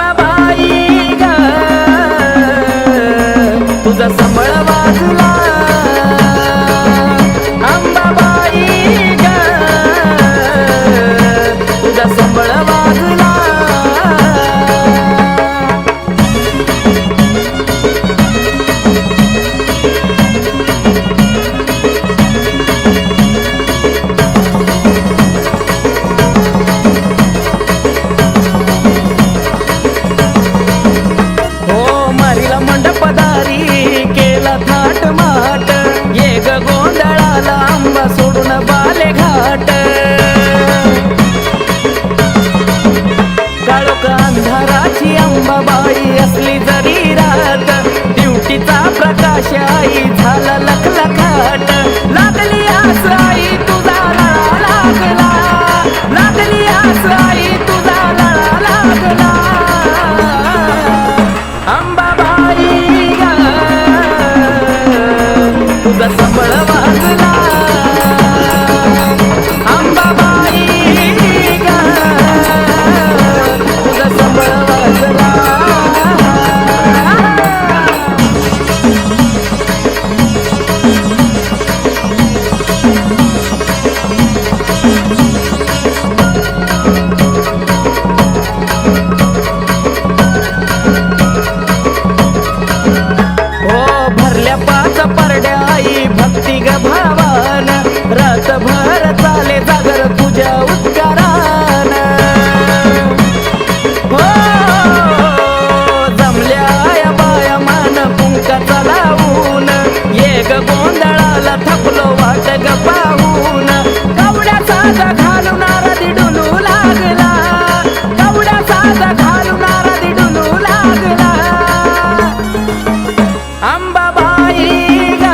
बाबाई ग. तुझा सांभाळ बाजूला केला मंडपदारी केला थाट माट. ये ग गोंधळाला आंबा सोडून बाले घाट काळोख अंधाराची अंबाबाई असली जरी रात ड्युटीचा प्रकाश आई झाला लखलखाट. लागली आस आई नाही ग.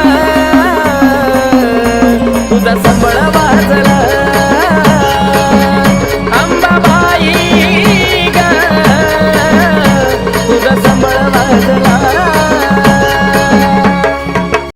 तुझा वाजला.